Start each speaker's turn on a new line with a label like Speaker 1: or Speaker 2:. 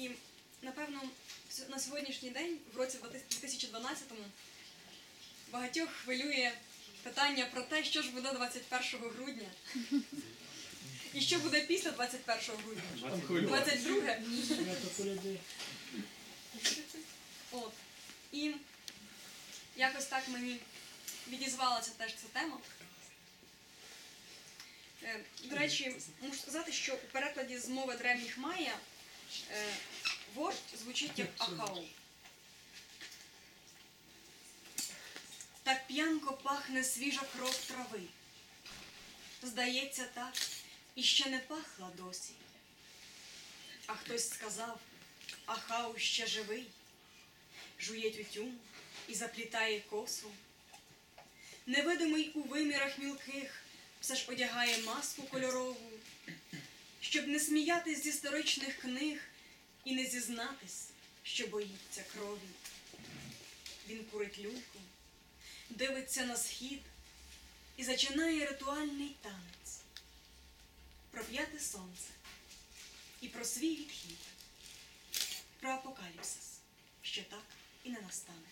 Speaker 1: І напевно на сьогоднішній день, в році 2012-му, багатьох хвилює питання про те, що ж буде 21 грудня. І що буде після 21 грудня? 22 От. І якось так мені відізвалася теж ця тема. Е, До речі, можу сказати, що у перекладі з мови древніх майя вождь звучить як ахау. Так п'янко пахне свіжа кров трави. Здається, так, і ще не пахла досі. А хтось сказав, ахау ще живий жує тютюн і заплітає косу. Невидимий у вимірах мілких все ж одягає маску кольорову, щоб не сміятись з історичних книг і не зізнатись, що боїться крові. Він курить люльку, дивиться на схід і зачинає ритуальний танець про п'яте сонце і про свій відхід, про апокаліпсис, що так і не настане.